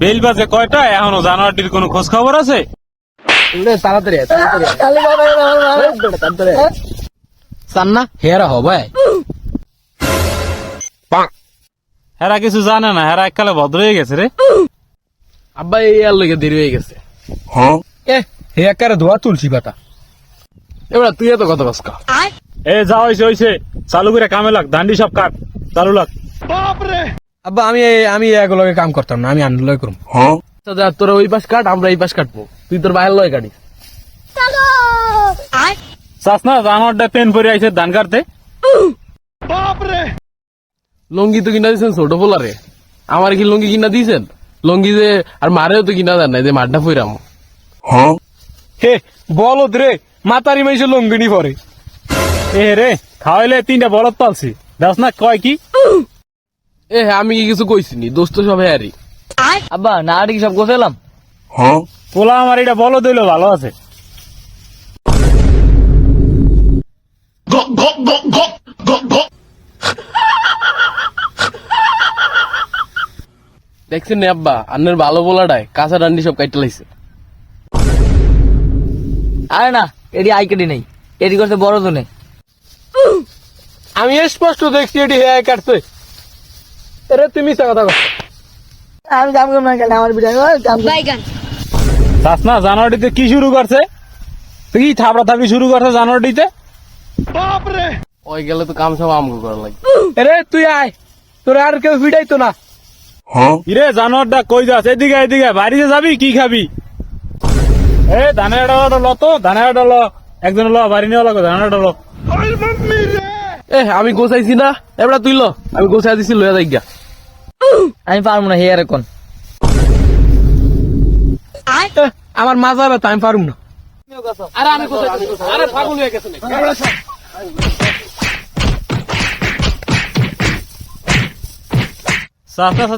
Bell বাজে কয়টা? এখনও জানোয়ারটির কোনো খোঁজ খবর আছে তাড়াতাড়ি আয়, তাড়াতাড়ি আয়। এই বেটা, তাড়াতাড়ি আয়। চান না হেরা হবে। হেরা কিছু জানে না হেরা এককালে ভদ্র হয়ে গেছে রে। আব্বা এই আর লগে দেরি হয়ে গেছে। এ হে একারে ধোয়া তুলসী পাতা এবার তুই এত কথা কসকা এ যা হইছে হইছে। চালু করে কামে লাগ দান্ডি সব কাট চালু লাগ। আব্বা আমি আমি এগুলোকে কাম করতাম না আমি আনন্দ করব আচ্ছা যা তোরা ওই পাশ কাট আমরা এই পাশ কাটবো। তুই তোর বাইরের লয় কাটিস। চাস না জানোয়ারটা পেন পরে আইছে ধান কাটতে? লঙ্গি তো কিনা দিয়েছেন ছোট পোলারে। আমার কি লঙ্গি কিনা দিয়েছেন? লঙ্গি যে আর মারেও তো কিনা দেন না যে মারটা ফইরাম। হে বলো রে মাতারি মাইছে লঙ্গিনি পরে। এ রে খাওয়াইলে তিনটা বলদ পালছি। দাস না কয় কি? এ আমি কি কিছু কইছিনি? দোস্ত সব হ্যারি। আব্বা না আর কি সব গোছালাম পোলা আমার এটা বলদ হইল ভালো আছে। দেখছেন নে আব্বা? আন্নের ভালো বলাটায় কাঁচা ডান্ডি সব কাইটে লাইছে। আরে না এটি আই কেটে নেই। এটি করতে বড় তো নেই আমি স্পষ্ট দেখছি এটি হ্যাঁ কাটছে। আরে তুমি মিথ্যা কথা আমি কাম করব না কেন আমার বিটা কাম চাস না জানোয়ারটিতে কি শুরু করছে? তুই কি থাপড়া থাপি শুরু করছে জানোয়ারটিতে ওই গেলে তো কাম সব আমগো করা লাগে আরে তুই আয় তোর আর কেউ ফিডাইতো না। ইরে জানোয়ারটা কই যাস? এদিকে এদিকে বাড়িতে যাবি কি খাবি? এ ধানের ডালা ল তো ধানের ডালা একজন ল বাড়ি নিয়ে লাগো ধানের ডালা এ আমি গোছাইছি না এবার তুই ল। আমি গোছাই দিছি লইয়া যাই গা আমি পারব না হেয়ার এখন আমার মাজা ব্যথা আমি পারুম না। আরে আমি হয়ে গেছে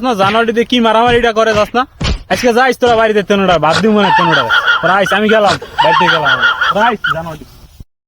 না না কি মারামারিটা করে যাস না? আজকে যাইস তোরা বাড়িতে তেনোটা বাদ দিব মনে তেনোটা তোরা আইস আমি গেলাম বাড়িতে গেলাম। তোরা আইস জানোয়ারটি